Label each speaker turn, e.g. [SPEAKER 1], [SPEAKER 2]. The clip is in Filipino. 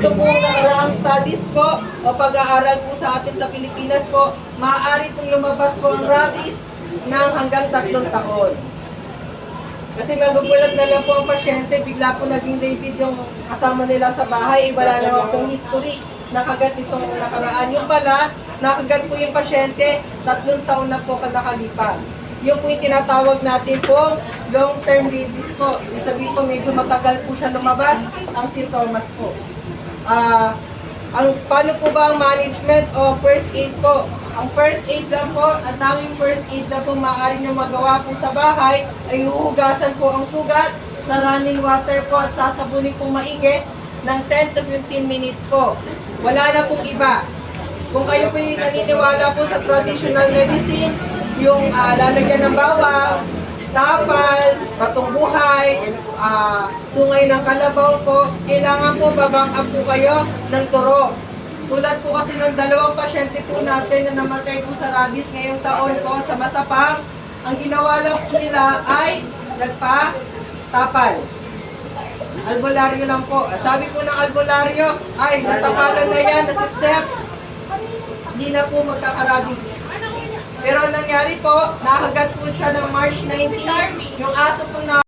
[SPEAKER 1] ito po nakaraang studies po o pag-aaral po sa atin sa Pilipinas po, maaari itong lumabas po ang rabies ng hanggang tatlong taon. Kasi magugulat na lang po ang pasyente, bigla po naging David yung kasama nila sa bahay, na naman pong history. Nakagat itong nakaraan. Yung pala, nakagat po yung pasyente, tatlong taon na po nakalipas. Yung po yung tinatawag natin po, long-term rabies po. Ibig sabihin po, medyo matagal po siya lumabas, ang sintomas po. Ah, ang paano po ba ang management o first aid po? Ang first aid lang po, ang tanging first aid na po maaari nyo magawa po sa bahay ay huhugasan po ang sugat sa running water po at sasabunin po maigi ng 10 to 15 minutes po. Wala na pong iba. Kung kayo po yung naniniwala po sa traditional medicine, yung ah, lalagyan ng bawang, tapal, patong buhay, ah, sungay ng kalabaw po, kailangan po babang up po kayo ng turo. Tulad po kasi ng dalawang pasyente po natin na namatay po sa rabies ngayong taon po sa Masapang, ang ginawa lang po nila ay nagpa-tapal. Albularyo lang po. Sabi po ng albularyo, ay natapalan na yan, nasipsep, hindi na po magkakarabies. Pero ang nangyari po, nakagat po siya ng March 19, yung aso po na